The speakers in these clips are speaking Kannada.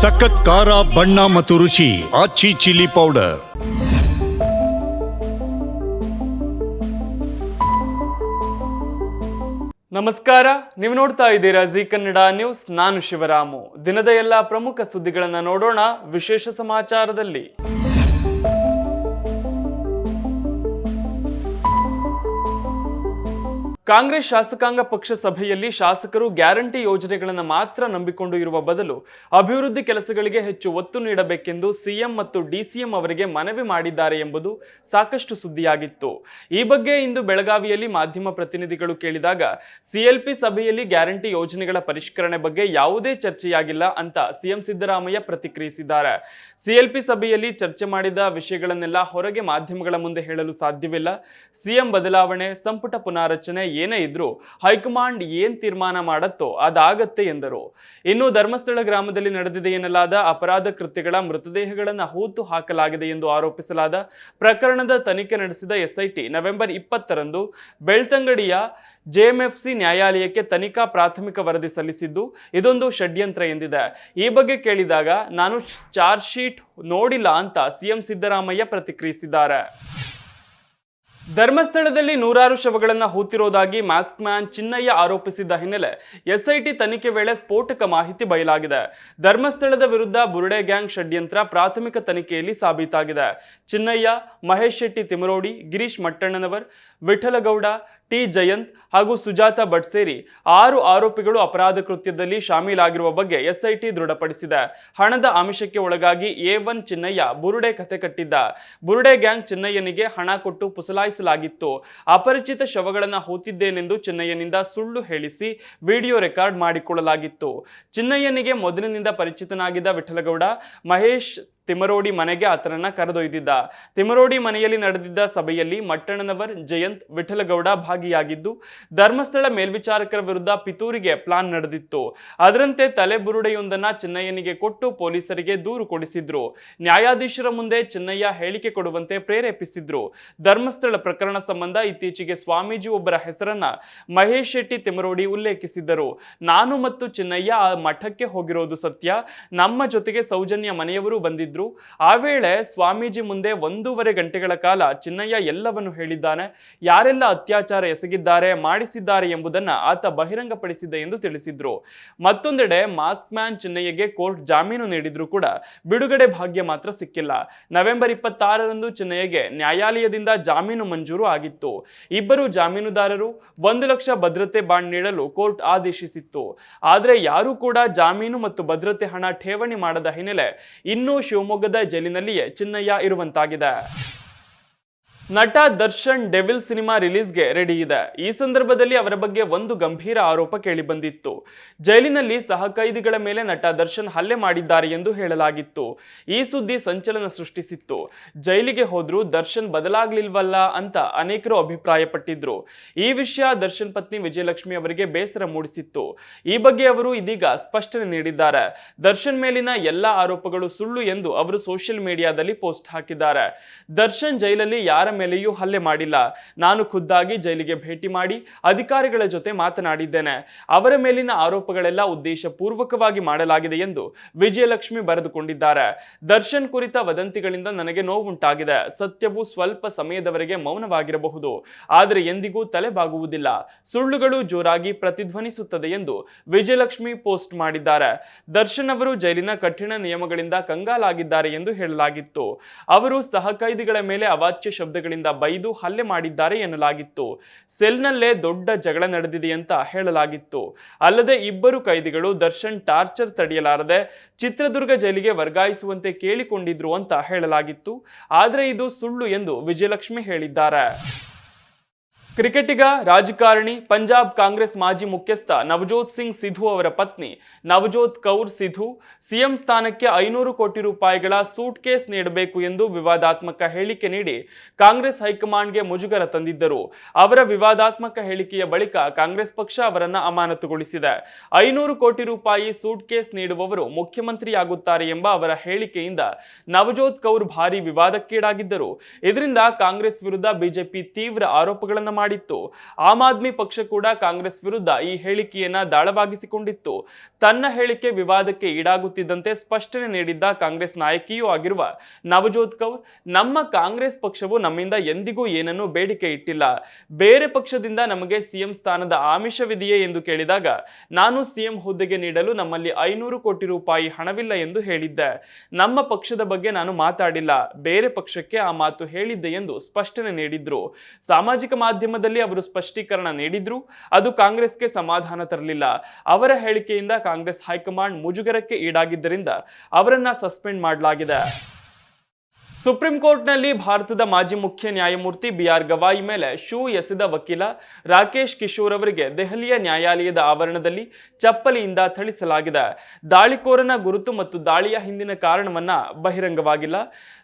ಸಖತ್ ಖಾರ, ಬಣ್ಣ ಮತ್ತು ರುಚಿ, ಆಚಿ ಚಿಲ್ಲಿ ಪೌಡರ್. ನಮಸ್ಕಾರ, ನೀವು ನೋಡ್ತಾ ಇದ್ದೀರಾ ಜಿ ಕನ್ನಡ ನ್ಯೂಸ್, ನಾನು ಶಿವರಾಮು. ದಿನದ ಎಲ್ಲ ಪ್ರಮುಖ ಸುದ್ದಿಗಳನ್ನು ನೋಡೋಣ, ವಿಶೇಷ ಸಮಾಚಾರದಲ್ಲಿ. ಕಾಂಗ್ರೆಸ್ ಶಾಸಕಾಂಗ ಪಕ್ಷ ಸಭೆಯಲ್ಲಿ ಶಾಸಕರು ಗ್ಯಾರಂಟಿ ಯೋಜನೆಗಳನ್ನು ಮಾತ್ರ ನಂಬಿಕೊಂಡು ಇರುವ ಬದಲು ಅಭಿವೃದ್ಧಿ ಕೆಲಸಗಳಿಗೆ ಹೆಚ್ಚು ಒತ್ತು ನೀಡಬೇಕೆಂದು ಸಿಎಂ ಮತ್ತು ಡಿಸಿಎಂ ಅವರಿಗೆ ಮನವಿ ಮಾಡಿದ್ದಾರೆ ಎಂಬುದು ಸಾಕಷ್ಟು ಸುದ್ದಿಯಾಗಿತ್ತು. ಈ ಬಗ್ಗೆ ಇಂದು ಬೆಳಗಾವಿಯಲ್ಲಿ ಮಾಧ್ಯಮ ಪ್ರತಿನಿಧಿಗಳು ಕೇಳಿದಾಗ, ಸಿಎಲ್ಪಿ ಸಭೆಯಲ್ಲಿ ಗ್ಯಾರಂಟಿ ಯೋಜನೆಗಳ ಪರಿಷ್ಕರಣೆ ಬಗ್ಗೆ ಯಾವುದೇ ಚರ್ಚೆಯಾಗಿಲ್ಲ ಅಂತ ಸಿಎಂ ಸಿದ್ದರಾಮಯ್ಯ ಪ್ರತಿಕ್ರಿಯಿಸಿದ್ದಾರೆ. ಸಿಎಲ್ಪಿ ಸಭೆಯಲ್ಲಿ ಚರ್ಚೆ ಮಾಡಿದ ವಿಷಯಗಳನ್ನೆಲ್ಲ ಹೊರಗೆ ಮಾಧ್ಯಮಗಳ ಮುಂದೆ ಹೇಳಲು ಸಾಧ್ಯವಿಲ್ಲ. ಸಿಎಂ ಬದಲಾವಣೆ, ಸಂಪುಟ ಪುನಾರಚನೆ ಏನೇ ಇದ್ರೂ ಹೈಕಮಾಂಡ್ ಏನ್ ತೀರ್ಮಾನ ಮಾಡತ್ತೋ ಅದಾಗತ್ತೆ ಎಂದರು. ಇನ್ನು ಧರ್ಮಸ್ಥಳ ಗ್ರಾಮದಲ್ಲಿ ನಡೆದಿದೆ ಎನ್ನಲಾದ ಅಪರಾಧ ಕೃತ್ಯಗಳ ಮೃತದೇಹಗಳನ್ನು ಹೂತು ಹಾಕಲಾಗಿದೆ ಎಂದು ಆರೋಪಿಸಲಾದ ಪ್ರಕರಣದ ತನಿಖೆ ನಡೆಸಿದ ಎಸ್ಐಟಿ ನವೆಂಬರ್ ಇಪ್ಪತ್ತರಂದು ಬೆಳ್ತಂಗಡಿಯ ಜೆಎಂಎಫ್ಸಿ ನ್ಯಾಯಾಲಯಕ್ಕೆ ತನಿಖಾ ಪ್ರಾಥಮಿಕ ವರದಿ ಸಲ್ಲಿಸಿದ್ದು ಇದೊಂದು ಷಡ್ಯಂತ್ರ ಎಂದಿದೆ. ಈ ಬಗ್ಗೆ ಕೇಳಿದಾಗ ನಾನು ಚಾರ್ಜ್ ಶೀಟ್ ನೋಡಿಲ್ಲ ಅಂತ ಸಿಎಂ ಸಿದ್ದರಾಮಯ್ಯ ಪ್ರತಿಕ್ರಿಯಿಸಿದ್ದಾರೆ. ಧರ್ಮಸ್ಥಳದಲ್ಲಿ ನೂರಾರು ಶವಗಳನ್ನು ಹೂತಿರೋದಾಗಿ ಮಾಸ್ಕ್ ಮ್ಯಾನ್ ಚಿನ್ನಯ್ಯ ಆರೋಪಿಸಿದ್ದ ಹಿನ್ನೆಲೆ ಎಸ್ಐಟಿ ತನಿಖೆ ವೇಳೆ ಸ್ಫೋಟಕ ಮಾಹಿತಿ ಬಯಲಾಗಿದೆ. ಧರ್ಮಸ್ಥಳದ ವಿರುದ್ಧ ಬುರುಡೆ ಗ್ಯಾಂಗ್ ಷಡ್ಯಂತ್ರ ಪ್ರಾಥಮಿಕ ತನಿಖೆಯಲ್ಲಿ ಸಾಬೀತಾಗಿದೆ. ಚಿನ್ನಯ್ಯ, ಮಹೇಶ್ ಶೆಟ್ಟಿ ತಿಮರೋಡಿ ಗಿರೀಶ್ ಮಟ್ಟಣ್ಣನವರ್, ವಿಠಲಗೌಡ ಟಿ ಜಯಂತ್ ಹಾಗೂ ಸುಜಾತ ಭಟ್ ಸೇರಿ ಆರು ಆರೋಪಿಗಳು ಅಪರಾಧ ಕೃತ್ಯದಲ್ಲಿ ಶಾಮೀಲಾಗಿರುವ ಬಗ್ಗೆ ಎಸ್ಐಟಿ ದೃಢಪಡಿಸಿದೆ. ಹಣದ ಆಮಿಷಕ್ಕೆ ಒಳಗಾಗಿ ಎ ಒನ್ ಚಿನ್ನಯ್ಯ ಬುರುಡೆ ಕತೆ ಕಟ್ಟಿದ್ದ. ಬುರುಡೆ ಗ್ಯಾಂಗ್ ಚಿನ್ನಯ್ಯನಿಗೆ ಹಣ ಕೊಟ್ಟು ಪುಸಲಾಯಿಸಲಾಗಿತ್ತು. ಅಪರಿಚಿತ ಶವಗಳನ್ನು ಹೂತಿದ್ದೇನೆಂದು ಚಿನ್ನಯ್ಯನಿಂದ ಸುಳ್ಳು ಹೇಳಿಸಿ ವಿಡಿಯೋ ರೆಕಾರ್ಡ್ ಮಾಡಿಕೊಳ್ಳಲಾಗಿತ್ತು. ಚಿನ್ನಯ್ಯನಿಗೆ ಮೊದಲಿನಿಂದ ಪರಿಚಿತನಾಗಿದ್ದ ವಿಠಲಗೌಡ, ಮಹೇಶ್ ತಿಮರೋಡಿ ಮನೆಗೆ ಆತನನ್ನ ಕರೆದೊಯ್ದಿದ್ದ. ತಿಮರೋಡಿ ಮನೆಯಲ್ಲಿ ನಡೆದಿದ್ದ ಸಭೆಯಲ್ಲಿ ಮಟ್ಟಣ್ಣನವರ್ ಜಯಂತ್ ವಿಠಲಗೌಡ ಭಾಗಿಯಾಗಿದ್ದು, ಧರ್ಮಸ್ಥಳ ಮೇಲ್ವಿಚಾರಕರ ವಿರುದ್ಧ ಪಿತೂರಿಗೆ ಪ್ಲಾನ್ ನಡೆದಿತ್ತು. ಅದರಂತೆ ತಲೆಬುರುಡೆಯೊಂದನ್ನ ಚಿನ್ನಯ್ಯನಿಗೆ ಕೊಟ್ಟು ಪೊಲೀಸರಿಗೆ ದೂರು ಕೊಡಿಸಿದ್ರು. ನ್ಯಾಯಾಧೀಶರ ಮುಂದೆ ಚಿನ್ನಯ್ಯ ಹೇಳಿಕೆ ಕೊಡುವಂತೆ ಪ್ರೇರೇಪಿಸಿದ್ರು. ಧರ್ಮಸ್ಥಳ ಪ್ರಕರಣ ಸಂಬಂಧ ಇತ್ತೀಚೆಗೆ ಸ್ವಾಮೀಜಿ ಒಬ್ಬರ ಹೆಸರನ್ನ ಮಹೇಶ್ ಶೆಟ್ಟಿ ತಿಮರೋಡಿ ಉಲ್ಲೇಖಿಸಿದ್ದರು. ನಾನು ಮತ್ತು ಚಿನ್ನಯ್ಯ ಆ ಮಠಕ್ಕೆ ಹೋಗಿರೋದು ಸತ್ಯ. ನಮ್ಮ ಜೊತೆಗೆ ಸೌಜನ್ಯ ಮನೆಯವರು ಬಂದಿದ್ರು. ಆ ವೇಳೆ ಸ್ವಾಮೀಜಿ ಮುಂದೆ ಒಂದೂವರೆ ಗಂಟೆಗಳ ಕಾಲ ಚಿನ್ನಯ್ಯ ಎಲ್ಲವನ್ನು ಹೇಳಿದ್ದಾನೆ. ಯಾರೆಲ್ಲ ಅತ್ಯಾಚಾರ ಎಸಗಿದ್ದಾರೆ, ಮಾಡಿಸಿದ್ದಾರೆ ಎಂಬುದನ್ನ ಆತ ಬಹಿರಂಗಪಡಿಸಿದ್ದ ಎಂದು ತಿಳಿಸಿದ್ರು. ಮತ್ತೊಂದೆಡೆ ಮಾಸ್ಕ್ ಮ್ಯಾನ್ ಚಿನ್ನಯ್ಯಗೆ ಕೋರ್ಟ್ ಜಾಮೀನು ನೀಡಿದ್ರು ಕೂಡ ಬಿಡುಗಡೆ ಭಾಗ್ಯ ಮಾತ್ರ ಸಿಕ್ಕಿಲ್ಲ. ನವೆಂಬರ್ ಇಪ್ಪತ್ತಾರರಂದು ಚಿನ್ನಯ್ಯಗೆ ನ್ಯಾಯಾಲಯದಿಂದ ಜಾಮೀನು ಮಂಜೂರು ಆಗಿತ್ತು. ಇಬ್ಬರು ಜಾಮೀನುದಾರರು ಒಂದು ಲಕ್ಷ ಭದ್ರತೆ ಬಾಂಡ್ ನೀಡಲು ಕೋರ್ಟ್ ಆದೇಶಿಸಿತ್ತು. ಆದರೆ ಯಾರೂ ಕೂಡ ಜಾಮೀನು ಮತ್ತು ಭದ್ರತೆ ಹಣ ಠೇವಣಿ ಮಾಡದ ಹಿನ್ನೆಲೆ ಇನ್ನೂ ಶಿವಮೊಗ್ಗದ ಜೈಲಿನಲ್ಲಿಯೇ ಚಿನ್ನಯ್ಯ ಇರುವಂತಾಗಿದೆ. ನಟ ದರ್ಶನ್ ಡೆವಿಲ್ ಸಿನಿಮಾ ರಿಲೀಸ್ಗೆ ರೆಡಿ ಇದೆ. ಈ ಸಂದರ್ಭದಲ್ಲಿ ಅವರ ಬಗ್ಗೆ ಒಂದು ಗಂಭೀರ ಆರೋಪ ಕೇಳಿಬಂದಿತ್ತು. ಜೈಲಿನಲ್ಲಿ ಸಹಕೈದಿಗಳ ಮೇಲೆ ನಟ ದರ್ಶನ್ ಹಲ್ಲೆ ಮಾಡಿದ್ದಾರೆ ಎಂದು ಹೇಳಲಾಗಿತ್ತು. ಈ ಸುದ್ದಿ ಸಂಚಲನ ಸೃಷ್ಟಿಸಿತ್ತು. ಜೈಲಿಗೆ ಹೋದ್ರೂ ದರ್ಶನ್ ಬದಲಾಗ್ಲಿಲ್ವಲ್ಲ ಅಂತ ಅನೇಕರು ಅಭಿಪ್ರಾಯಪಟ್ಟಿದ್ರು. ಈ ವಿಷಯ ದರ್ಶನ್ ಪತ್ನಿ ವಿಜಯಲಕ್ಷ್ಮಿ ಅವರಿಗೆ ಬೇಸರ ಮೂಡಿಸಿತ್ತು. ಈ ಬಗ್ಗೆ ಅವರು ಇದೀಗ ಸ್ಪಷ್ಟನೆ ನೀಡಿದ್ದಾರೆ. ದರ್ಶನ್ ಮೇಲಿನ ಎಲ್ಲ ಆರೋಪಗಳು ಸುಳ್ಳು ಎಂದು ಅವರು ಸೋಷಿಯಲ್ ಮೀಡಿಯಾದಲ್ಲಿ ಪೋಸ್ಟ್ ಹಾಕಿದ್ದಾರೆ. ದರ್ಶನ್ ಜೈಲಲ್ಲಿ ಯಾರ ಮೇಲೆಯೂ ಹಲ್ಲೆ ಮಾಡಿಲ್ಲ. ನಾನು ಖುದ್ದಾಗಿ ಜೈಲಿಗೆ ಭೇಟಿ ಮಾಡಿ ಅಧಿಕಾರಿಗಳ ಜೊತೆ ಮಾತನಾಡಿದ್ದೇನೆ. ಅವರ ಮೇಲಿನ ಆರೋಪಗಳೆಲ್ಲ ಉದ್ದೇಶಪೂರ್ವಕವಾಗಿ ಮಾಡಲಾಗಿದೆ ಎಂದು ವಿಜಯಲಕ್ಷ್ಮಿ ಬರೆದುಕೊಂಡಿದ್ದಾರೆ. ದರ್ಶನ್ ಕುರಿತ ವದಂತಿಗಳಿಂದ ನನಗೆ ನೋವುಂಟಾಗಿದೆ. ಸತ್ಯವು ಸ್ವಲ್ಪ ಸಮಯದವರೆಗೆ ಮೌನವಾಗಿರಬಹುದು. ಆದರೆ ಎಂದಿಗೂ ತಲೆಬಾಗುವುದಿಲ್ಲ. ಸುಳ್ಳುಗಳು ಜೋರಾಗಿ ಪ್ರತಿಧ್ವನಿಸುತ್ತದೆ ಎಂದು ವಿಜಯಲಕ್ಷ್ಮಿ ಪೋಸ್ಟ್ ಮಾಡಿದ್ದಾರೆ. ದರ್ಶನ್ ಅವರು ಜೈಲಿನ ಕಠಿಣ ನಿಯಮಗಳಿಂದ ಕಂಗಾಲಾಗಿದ್ದಾರೆ ಎಂದು ಹೇಳಲಾಗಿತ್ತು. ಅವರು ಸಹಕೈದಿಗಳ ಮೇಲೆ ಅವಾಚ್ಯ ಶಬ್ದಗಳಿಂದ ಬೈದು ಹಲ್ಲೆ ಮಾಡಿದ್ದಾರೆ ಎನ್ನಲಾಗಿತ್ತು. ಸೆಲ್ನಲ್ಲೇ ದೊಡ್ಡ ಜಗಳ ನಡೆದಿದೆ ಅಂತ ಹೇಳಲಾಗಿತ್ತು. ಅಲ್ಲದೆ ಇಬ್ಬರು ಕೈದಿಗಳು ದರ್ಶನ್ ಟಾರ್ಚರ್ ತಡೆಯಲಾರದೆ ಚಿತ್ರದುರ್ಗ ಜೈಲಿಗೆ ವರ್ಗಾಯಿಸುವಂತೆ ಕೇಳಿಕೊಂಡಿದ್ರು ಅಂತ ಹೇಳಲಾಗಿತ್ತು. ಆದರೆ ಇದು ಸುಳ್ಳು ಎಂದು ವಿಜಯಲಕ್ಷ್ಮಿ ಹೇಳಿದ್ದಾರೆ. ಕ್ರಿಕೆಟಿಗ, ರಾಜಕಾರಣಿ, ಪಂಜಾಬ್ ಕಾಂಗ್ರೆಸ್ ಮಾಜಿ ಮುಖ್ಯಸ್ಥ ನವಜೋತ್ ಸಿಂಗ್ ಸಿಧು ಅವರ ಪತ್ನಿ ನವಜೋತ್ ಕೌರ್ ಸಿಧು ಸಿಎಂ ಸ್ಥಾನಕ್ಕೆ ಐನೂರು ಕೋಟಿ ರೂಪಾಯಿಗಳ ಸೂಟ್ ಕೇಸ್ ನೀಡಬೇಕು ಎಂದು ವಿವಾದಾತ್ಮಕ ಹೇಳಿಕೆ ನೀಡಿ ಕಾಂಗ್ರೆಸ್ ಹೈಕಮಾಂಡ್ಗೆ ಮುಜುಗರ ತಂದಿದ್ದರು. ಅವರ ವಿವಾದಾತ್ಮಕ ಹೇಳಿಕೆಯ ಬಳಿಕ ಕಾಂಗ್ರೆಸ್ ಪಕ್ಷ ಅವರನ್ನ ಅಮಾನತುಗೊಳಿಸಿದೆ. ಐನೂರು ಕೋಟಿ ರೂಪಾಯಿ ಸೂಟ್ ಕೇಸ್ ನೀಡುವವರು ಮುಖ್ಯಮಂತ್ರಿಯಾಗುತ್ತಾರೆ ಎಂಬ ಅವರ ಹೇಳಿಕೆಯಿಂದ ನವಜೋತ್ ಕೌರ್ ಭಾರಿ ವಿವಾದಕ್ಕೀಡಾಗಿದ್ದರು. ಇದರಿಂದ ಕಾಂಗ್ರೆಸ್ ವಿರುದ್ಧ ಬಿಜೆಪಿ ತೀವ್ರ ಆರೋಪಗಳನ್ನು ಮಾಡಿದೆ. ಮಾಡಿತ್ತು. ಆಮ್ ಆದ್ಮಿ ಪಕ್ಷ ಕೂಡ ಕಾಂಗ್ರೆಸ್ ವಿರುದ್ಧ ಈ ಹೇಳಿಕೆಯನ್ನ ದಾಳವಾಗಿಸಿಕೊಂಡಿತ್ತು. ತನ್ನ ಹೇಳಿಕೆ ವಿವಾದಕ್ಕೆ ಈಡಾಗುತ್ತಿದ್ದಂತೆ ಸ್ಪಷ್ಟನೆ ನೀಡಿದ್ದ ಕಾಂಗ್ರೆಸ್ ನಾಯಕಿಯೂ ಆಗಿರುವ ನವಜೋತ್ ಕೌರ್, ನಮ್ಮ ಕಾಂಗ್ರೆಸ್ ಪಕ್ಷವು ನಮ್ಮಿಂದ ಎಂದಿಗೂ ಏನನ್ನೂ ಬೇಡಿಕೆ ಇಟ್ಟಿಲ್ಲ. ಬೇರೆ ಪಕ್ಷದಿಂದ ನಮಗೆ ಸಿಎಂ ಸ್ಥಾನದ ಆಮಿಷವಿದೆಯೇ ಎಂದು ಕೇಳಿದಾಗ, ನಾನು ಸಿಎಂ ಹುದ್ದೆಗೆ ನೀಡಲು ನಮ್ಮಲ್ಲಿ ಐನೂರು ಕೋಟಿ ರೂಪಾಯಿ ಹಣವಿಲ್ಲ ಎಂದು ಹೇಳಿದ್ದೆ. ನಮ್ಮ ಪಕ್ಷದ ಬಗ್ಗೆ ನಾನು ಮಾತಾಡಿಲ್ಲ. ಬೇರೆ ಪಕ್ಷಕ್ಕೆ ಆ ಮಾತು ಹೇಳಿದ್ದೆ ಎಂದು ಸ್ಪಷ್ಟನೆ ನೀಡಿದ್ರು. ಸಾಮಾಜಿಕ ಮಾಧ್ಯಮದಲ್ಲಿ ಅವರು ಸ್ಪಷ್ಟೀಕರಣ ನೀಡಿದ್ರು, ಅದು ಕಾಂಗ್ರೆಸ್ಗೆ ಸಮಾಧಾನ ತರಲಿಲ್ಲ. ಅವರ ಹೇಳಿಕೆಯಿಂದ ಕಾಂಗ್ರೆಸ್ ಹೈಕಮಾಂಡ್ ಮುಜುಗರಕ್ಕೆ ಈಡಾಗಿದ್ದರಿಂದ ಅವರನ್ನ ಸಸ್ಪೆಂಡ್ ಮಾಡಲಾಗಿದೆ. ಸುಪ್ರೀಂ ಕೋರ್ಟ್ನಲ್ಲಿ ಭಾರತದ ಮಾಜಿ ಮುಖ್ಯ ನ್ಯಾಯಮೂರ್ತಿ ಬಿ ಆರ್ ಗವಾಯಿ ಮೇಲೆ ಶೂ ಎಸೆದ ವಕೀಲ ರಾಕೇಶ್ ಕಿಶೋರ್ ಅವರಿಗೆ ದೆಹಲಿಯ ನ್ಯಾಯಾಲಯದ ಆವರಣದಲ್ಲಿ ಚಪ್ಪಲಿಯಿಂದ ಥಳಿಸಲಾಗಿದೆ. ದಾಳಿಕೋರನ ಗುರುತು ಮತ್ತು ದಾಳಿಯ ಹಿಂದಿನ ಕಾರಣವನ್ನ ಬಹಿರಂಗವಾಗಿಲ್ಲ.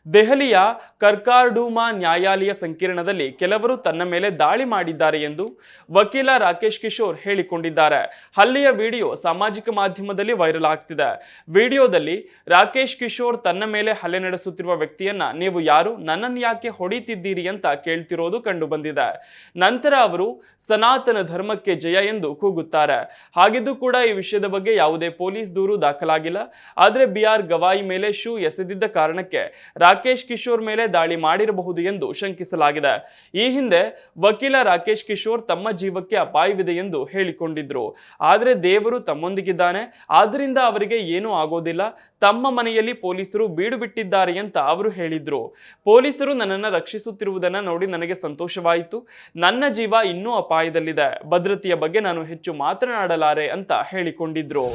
ದೆಹಲಿಯ ಕರ್ಕಾರ್ಡೂಮಾ ನ್ಯಾಯಾಲಯ ಸಂಕೀರ್ಣದಲ್ಲಿ ಕೆಲವರು ತನ್ನ ಮೇಲೆ ದಾಳಿ ಮಾಡಿದ್ದಾರೆ ಎಂದು ವಕೀಲ ರಾಕೇಶ್ ಕಿಶೋರ್ ಹೇಳಿಕೊಂಡಿದ್ದಾರೆ. ಹಲ್ಲೆಯ ವಿಡಿಯೋ ಸಾಮಾಜಿಕ ಮಾಧ್ಯಮದಲ್ಲಿ ವೈರಲ್ ಆಗ್ತಿದೆ. ವಿಡಿಯೋದಲ್ಲಿ ರಾಕೇಶ್ ಕಿಶೋರ್ ತನ್ನ ಮೇಲೆ ಹಲ್ಲೆ ನಡೆಸುತ್ತಿರುವ ವ್ಯಕ್ತಿಯನ್ನ ನೀವು ಯಾರು? ನನ್ನನ್ನು ಯಾಕೆ ಹೊಡಿತಿದ್ದೀರಿ ಅಂತ ಕೇಳ್ತಿರೋದು ಕಂಡು ಬಂದಿದೆ ನಂತರ ಅವರು ಸನಾತನ ಧರ್ಮಕ್ಕೆ ಜಯ ಎಂದು ಕೂಗುತ್ತಾರೆ. ಹಾಗಿದ್ದು ಕೂಡ ಈ ವಿಷಯದ ಬಗ್ಗೆ ಯಾವುದೇ ಪೊಲೀಸ್ ದೂರು ದಾಖಲಾಗಿಲ್ಲ. ಆದರೆ ಬಿ ಆರ್ ಗವಾಯಿ ಮೇಲೆ ಶೂ ಎಸೆದಿದ್ದ ಕಾರಣಕ್ಕೆ ರಾಕೇಶ್ ಕಿಶೋರ್ ಮೇಲೆ ದಾಳಿ ಮಾಡಿರಬಹುದು ಎಂದು ಶಂಕಿಸಲಾಗಿದೆ. ಈ ಹಿಂದೆ ವಕೀಲ ರಾಕೇಶ್ ಕಿಶೋರ್ ತಮ್ಮ ಜೀವಕ್ಕೆ ಅಪಾಯವಿದೆ ಎಂದು ಹೇಳಿಕೊಂಡಿದ್ರು. ಆದರೆ ದೇವರು ತಮ್ಮೊಂದಿಗಿದ್ದಾನೆ. ಆದ್ದರಿಂದ ಅವರಿಗೆ ಏನೂ ಆಗೋದಿಲ್ಲ. ತಮ್ಮ ಮನೆಯಲ್ಲಿ ಪೊಲೀಸರು ಬೀಡು ಬಿಟ್ಟಿದ್ದಾರೆ ಅಂತ ಅವರು ಹೇಳಿದ್ರು. ಪೊಲೀಸರು ನನ್ನನ್ನು ರಕ್ಷಿಸುತ್ತಿರುವುದನ್ನು ನೋಡಿ ನನಗೆ ಸಂತೋಷವಾಯಿತು. ನನ್ನ ಜೀವ ಇನ್ನೂ ಅಪಾಯದಲ್ಲಿದೆ. ಭದ್ರತೆಯ ಬಗ್ಗೆ ನಾನು ಹೆಚ್ಚು ಮಾತನಾಡಲಾರೆ ಅಂತ ಹೇಳಿಕೊಂಡಿದ್ರು.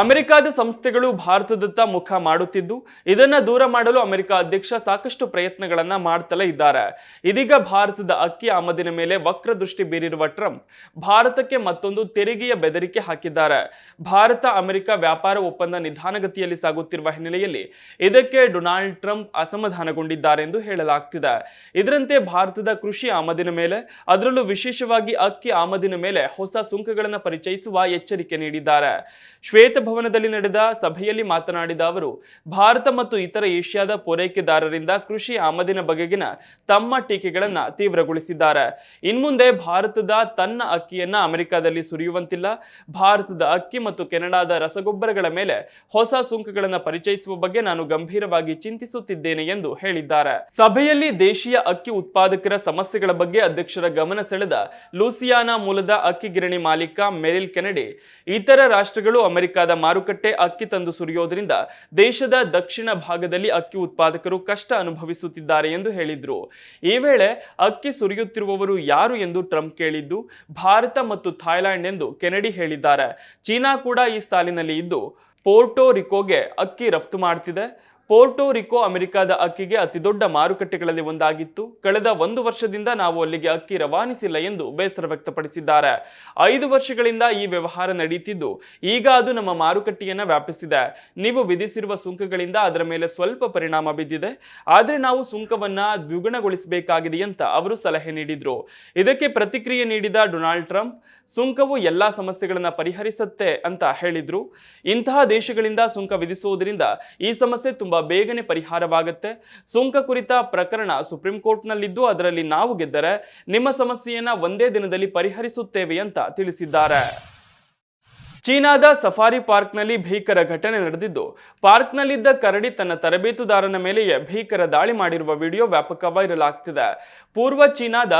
ಅಮೆರಿಕದ ಸಂಸ್ಥೆಗಳು ಭಾರತದತ್ತ ಮುಖ ಮಾಡುತ್ತಿದ್ದು, ಇದನ್ನ ದೂರ ಮಾಡಲು ಅಮೆರಿಕ ಅಧ್ಯಕ್ಷ ಸಾಕಷ್ಟು ಪ್ರಯತ್ನಗಳನ್ನ ಮಾಡ್ತಲೇ ಇದ್ದಾರೆ. ಇದೀಗ ಭಾರತದ ಅಕ್ಕಿ ಆಮದಿನ ಮೇಲೆ ವಕ್ರ ದೃಷ್ಟಿ ಬೀರಿರುವ ಟ್ರಂಪ್, ಭಾರತಕ್ಕೆ ಮತ್ತೊಂದು ತೆರಿಗೆಯ ಬೆದರಿಕೆ ಹಾಕಿದ್ದಾರೆ. ಭಾರತ, ಅಮೆರಿಕ ವ್ಯಾಪಾರ ಒಪ್ಪಂದ ನಿಧಾನಗತಿಯಲ್ಲಿ ಸಾಗುತ್ತಿರುವ ಹಿನ್ನೆಲೆಯಲ್ಲಿ ಇದಕ್ಕೆ ಡೊನಾಲ್ಡ್ ಟ್ರಂಪ್ ಅಸಮಾಧಾನಗೊಂಡಿದ್ದಾರೆ ಎಂದು ಹೇಳಲಾಗ್ತಿದೆ. ಇದರಂತೆ ಭಾರತದ ಕೃಷಿ ಆಮದಿನ ಮೇಲೆ, ಅದರಲ್ಲೂ ವಿಶೇಷವಾಗಿ ಅಕ್ಕಿ ಆಮದಿನ ಮೇಲೆ ಹೊಸ ಸುಂಕಗಳನ್ನು ಪರಿಚಯಿಸುವ ಎಚ್ಚರಿಕೆ ನೀಡಿದ್ದಾರೆ. ಶ್ವೇತಭವನದಲ್ಲಿ ನಡೆದ ಸಭೆಯಲ್ಲಿ ಮಾತನಾಡಿದ ಅವರು, ಭಾರತ ಮತ್ತು ಇತರ ಏಷ್ಯಾದ ಪೂರೈಕೆದಾರರಿಂದ ಕೃಷಿ ಆಮದಿನ ಬಗೆಗಿನ ತಮ್ಮ ಟೀಕೆಗಳನ್ನು ತೀವ್ರಗೊಳಿಸಿದ್ದಾರೆ. ಇನ್ಮುಂದೆ ಭಾರತದ ತನ್ನ ಅಕ್ಕಿಯನ್ನು ಅಮೆರಿಕದಲ್ಲಿ ಸುರಿಯುವಂತಿಲ್ಲ. ಭಾರತದ ಅಕ್ಕಿ ಮತ್ತು ಕೆನಡಾದ ರಸಗೊಬ್ಬರಗಳ ಮೇಲೆ ಹೊಸ ಸುಂಕಗಳನ್ನು ಪರಿಚಯಿಸುವ ಬಗ್ಗೆ ನಾನು ಗಂಭೀರವಾಗಿ ಚಿಂತಿಸುತ್ತಿದ್ದೇನೆ ಎಂದು ಹೇಳಿದ್ದಾರೆ. ಸಭೆಯಲ್ಲಿ ದೇಶೀಯ ಅಕ್ಕಿ ಉತ್ಪಾದಕರ ಸಮಸ್ಯೆಗಳ ಬಗ್ಗೆ ಅಧ್ಯಕ್ಷರ ಗಮನ ಸೆಳೆದ ಲೂಸಿಯಾನಾ ಮೂಲದ ಅಕ್ಕಿ ಗಿರಣಿ ಮಾಲೀಕ ಮೆರಿಲ್ ಕೆನಡಿ, ಇತರ ರಾಷ್ಟ್ರಗಳು ಅಮೆರಿಕದ ಮಾರುಕಟ್ಟೆ ಅಕ್ಕಿ ತಂದು ಸುರಿಯೋದ್ರಿಂದ ದೇಶದ ದಕ್ಷಿಣ ಭಾಗದಲ್ಲಿ ಅಕ್ಕಿ ಉತ್ಪಾದಕರು ಕಷ್ಟ ಅನುಭವಿಸುತ್ತಿದ್ದಾರೆ ಎಂದು ಹೇಳಿದ್ರು. ಈ ವೇಳೆ ಅಕ್ಕಿ ಸುರಿಯುತ್ತಿರುವವರು ಯಾರು ಎಂದು ಟ್ರಂಪ್ ಕೇಳಿದ್ದು, ಭಾರತ ಮತ್ತು ಥಾಯ್ಲೆಂಡ್ ಎಂದು ಕೆನಡಿ ಹೇಳಿದ್ದಾರೆ. ಚೀನಾ ಕೂಡ ಈ ಸಾಲಿನಲ್ಲಿ ಇದ್ದು, ಪೋರ್ಟೋ ರಿಕೋಗೆ ಅಕ್ಕಿ ರಫ್ತು ಮಾಡ್ತಿದೆ. ಪೋರ್ಟೋ ರಿಕೋ ಅಮೆರಿಕದ ಅಕ್ಕಿಗೆ ಅತಿದೊಡ್ಡ ಮಾರುಕಟ್ಟೆಗಳಲ್ಲಿ ಒಂದಾಗಿತ್ತು. ಕಳೆದ ಒಂದು ವರ್ಷದಿಂದ ನಾವು ಅಲ್ಲಿಗೆ ಅಕ್ಕಿ ರವಾನಿಸಿಲ್ಲ ಎಂದು ಬೇಸರ ವ್ಯಕ್ತಪಡಿಸಿದ್ದಾರೆ. ಐದು ವರ್ಷಗಳಿಂದ ಈ ವ್ಯವಹಾರ ನಡೆಯುತ್ತಿದ್ದು ಈಗ ಅದು ನಮ್ಮ ಮಾರುಕಟ್ಟೆಯನ್ನ ವ್ಯಾಪಿಸಿದೆ. ನೀವು ವಿಧಿಸಿರುವ ಸುಂಕಗಳಿಂದ ಅದರ ಮೇಲೆ ಸ್ವಲ್ಪ ಪರಿಣಾಮ ಬಿದ್ದಿದೆ. ಆದರೆ ನಾವು ಸುಂಕವನ್ನ ದ್ವಿಗುಣಗೊಳಿಸಬೇಕಾಗಿದೆ ಅಂತ ಅವರು ಸಲಹೆ ನೀಡಿದ್ರು. ಇದಕ್ಕೆ ಪ್ರತಿಕ್ರಿಯೆ ನೀಡಿದ ಡೊನಾಲ್ಡ್ ಟ್ರಂಪ್, ಸುಂಕವು ಎಲ್ಲಾ ಸಮಸ್ಯೆಗಳನ್ನು ಪರಿಹರಿಸುತ್ತೆ ಅಂತ ಹೇಳಿದ್ರು. ಇಂತಹ ದೇಶಗಳಿಂದ ಸುಂಕ ವಿಧಿಸುವುದರಿಂದ ಈ ಸಮಸ್ಯೆ ತುಂಬಾ ಬೇಗನೆ ಪರಿಹಾರವಾಗುತ್ತೆ. ಸುಂಕ ಕುರಿತ ಪ್ರಕರಣ ಸುಪ್ರೀಂ ಕೋರ್ಟ್ನಲ್ಲಿದ್ದು ಅದರಲ್ಲಿ ನಾವು ಗೆದ್ದರೆ ನಿಮ್ಮ ಸಮಸ್ಯೆಯನ್ನ ಒಂದೇ ದಿನದಲ್ಲಿ ಪರಿಹರಿಸುತ್ತೇವೆ ಅಂತ ತಿಳಿಸಿದ್ದಾರೆ. ಚೀನಾದ ಸಫಾರಿ ಪಾರ್ಕ್ನಲ್ಲಿ ಭೀಕರ ಘಟನೆ ನಡೆದಿದ್ದು, ಪಾರ್ಕ್ನಲ್ಲಿದ್ದ ಕರಡಿ ತನ್ನ ತರಬೇತುದಾರನ ಮೇಲೆಯೇ ಭೀಕರ ದಾಳಿ ಮಾಡಿರುವ ವಿಡಿಯೋ ವ್ಯಾಪಕ ವೈರಲ್ ಆಗ್ತಿದೆ. ಪೂರ್ವ ಚೀನಾದ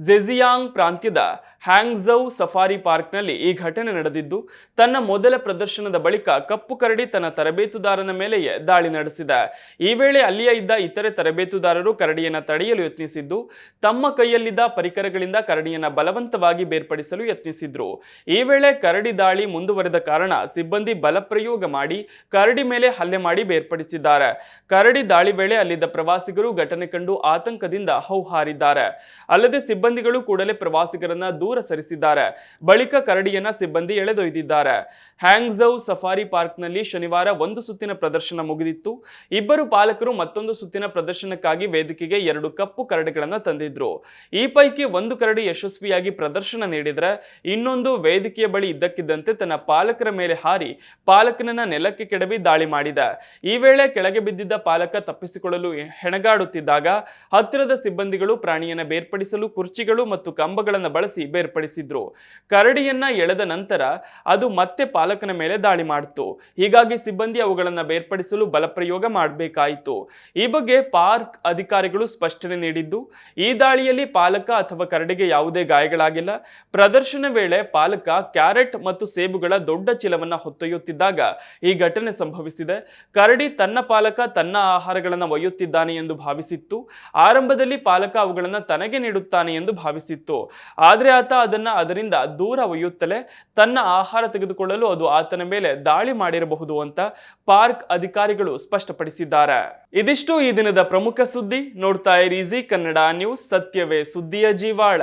ಜೆಜಿಯಾಂಗ್ ಪ್ರಾಂತ್ಯದ ಹ್ಯಾಂಗ್ಝೌ ಸಫಾರಿ ಪಾರ್ಕ್ನಲ್ಲಿ ಈ ಘಟನೆ ನಡೆದಿದ್ದು, ತನ್ನ ಮೊದಲ ಪ್ರದರ್ಶನದ ಬಳಿಕ ಕಪ್ಪು ಕರಡಿ ತನ್ನ ತರಬೇತುದಾರನ ಮೇಲೆಯೇ ದಾಳಿ ನಡೆಸಿದ. ಈ ವೇಳೆ ಅಲ್ಲಿಯ ಇದ್ದ ಇತರೆ ತರಬೇತುದಾರರು ಕರಡಿಯನ್ನು ತಡೆಯಲು ಯತ್ನಿಸಿದ್ದು, ತಮ್ಮ ಕೈಯಲ್ಲಿದ್ದ ಪರಿಕರಗಳಿಂದ ಕರಡಿಯನ್ನು ಬಲವಂತವಾಗಿ ಬೇರ್ಪಡಿಸಲು ಯತ್ನಿಸಿದ್ರು. ಈ ವೇಳೆ ಕರಡಿ ದಾಳಿ ಮುಂದುವರೆದ ಕಾರಣ ಸಿಬ್ಬಂದಿ ಬಲಪ್ರಯೋಗ ಮಾಡಿ ಕರಡಿ ಮೇಲೆ ಹಲ್ಲೆ ಮಾಡಿ ಬೇರ್ಪಡಿಸಿದ್ದಾರೆ. ಕರಡಿ ದಾಳಿ ವೇಳೆ ಅಲ್ಲಿದ್ದ ಪ್ರವಾಸಿಗರು ಘಟನೆ ಕಂಡು ಆತಂಕದಿಂದ ಹೌಹಾರಿದ್ದಾರೆ. ಅಲ್ಲದೆ ಸಿಬ್ಬಂದಿಗಳು ಕೂಡಲೇ ಪ್ರವಾಸಿಗರನ್ನ ದೂರ ದೂರ ಸರಿಸಿದ್ದಾರೆ. ಬಳಿಕ ಕರಡಿಯನ್ನ ಸಿಬ್ಬಂದಿ ಎಳೆದೊಯ್ದಿದ್ದಾರೆ. ಹ್ಯಾಂಗ್ಝೌ ಸಫಾರಿ ಪಾರ್ಕ್ನಲ್ಲಿ ಶನಿವಾರ ಒಂದು ಸುತ್ತಿನ ಪ್ರದರ್ಶನ ಮುಗಿದಿತ್ತು. ಇಬ್ಬರು ಪಾಲಕರು ಮತ್ತೊಂದು ಸುತ್ತಿನ ಪ್ರದರ್ಶನಕ್ಕಾಗಿ ವೇದಿಕೆಗೆ ಎರಡು ಕಪ್ಪು ಕರಡಿಗಳನ್ನು ತಂದಿದ್ರು. ಈ ಪೈಕಿ ಒಂದು ಕರಡಿ ಯಶಸ್ವಿಯಾಗಿ ಪ್ರದರ್ಶನ ನೀಡಿದರೆ ಇನ್ನೊಂದು ವೇದಿಕೆಯ ಬಳಿ ಇದ್ದಕ್ಕಿದ್ದಂತೆ ತನ್ನ ಪಾಲಕರ ಮೇಲೆ ಹಾರಿ ಪಾಲಕನನ್ನ ನೆಲಕ್ಕೆ ಕೆಡವಿ ದಾಳಿ ಮಾಡಿದೆ. ಈ ವೇಳೆ ಕೆಳಗೆ ಬಿದ್ದಿದ್ದ ಪಾಲಕ ತಪ್ಪಿಸಿಕೊಳ್ಳಲು ಹೆಣಗಾಡುತ್ತಿದ್ದಾಗ ಹತ್ತಿರದ ಸಿಬ್ಬಂದಿಗಳು ಪ್ರಾಣಿಯನ್ನ ಬೇರ್ಪಡಿಸಲು ಕುರ್ಚಿಗಳು ಮತ್ತು ಕಂಬಗಳನ್ನು ಬಳಸಿ ಕರಡಿಯನ್ನ ಎಳೆದ ನಂತರ ಅದು ಮತ್ತೆ ಪಾಲಕನ ಮೇಲೆ ದಾಳಿ ಮಾಡಿತು. ಹೀಗಾಗಿ ಸಿಬ್ಬಂದಿ ಅವುಗಳನ್ನ ಬೇರ್ಪಡಿಸಲು ಬಲಪ್ರಯೋಗ ಮಾಡಬೇಕಾಯಿತು. ಈ ಬಗ್ಗೆ ಪಾರ್ಕ್ ಅಧಿಕಾರಿಗಳು ಸ್ಪಷ್ಟನೆ ನೀಡಿದ್ದು, ಈ ದಾಳಿಯಲ್ಲಿ ಪಾಲಕ ಅಥವಾ ಕರಡಿಗೆ ಯಾವುದೇ ಗಾಯಗಳಾಗಿಲ್ಲ. ಪ್ರದರ್ಶನ ವೇಳೆ ಪಾಲಕ ಕ್ಯಾರೆಟ್ ಮತ್ತು ಸೇಬುಗಳ ದೊಡ್ಡ ಚೀಲವನ್ನ ಹೊತ್ತೊಯ್ಯುತ್ತಿದ್ದಾಗ ಈ ಘಟನೆ ಸಂಭವಿಸಿದೆ. ಕರಡಿ ತನ್ನ ಪಾಲಕ ತನ್ನ ಆಹಾರಗಳನ್ನು ಒಯ್ಯುತ್ತಿದ್ದಾನೆ ಎಂದು ಭಾವಿಸಿತ್ತು. ಆರಂಭದಲ್ಲಿ ಪಾಲಕ ಅವುಗಳನ್ನು ತನಗೆ ನೀಡುತ್ತಾನೆ ಎಂದು ಭಾವಿಸಿತ್ತು. ಆದರೆ ಅದನ್ನ ಅದರಿಂದ ದೂರ ಒಯ್ಯುತ್ತಲೇ ತನ್ನ ಆಹಾರ ತೆಗೆದುಕೊಳ್ಳಲು ಅದು ಆತನ ಮೇಲೆ ದಾಳಿ ಮಾಡಿರಬಹುದು ಅಂತ ಪಾರ್ಕ್ ಅಧಿಕಾರಿಗಳು ಸ್ಪಷ್ಟಪಡಿಸಿದ್ದಾರೆ. ಇದಿಷ್ಟು ಈ ದಿನದ ಪ್ರಮುಖ ಸುದ್ದಿ. ನೋಡ್ತಾ ಇರಿ ಕನ್ನಡ ನ್ಯೂಸ್ ಸತ್ಯವೇ ಸುದ್ದಿಯ ಜೀವಾಳ.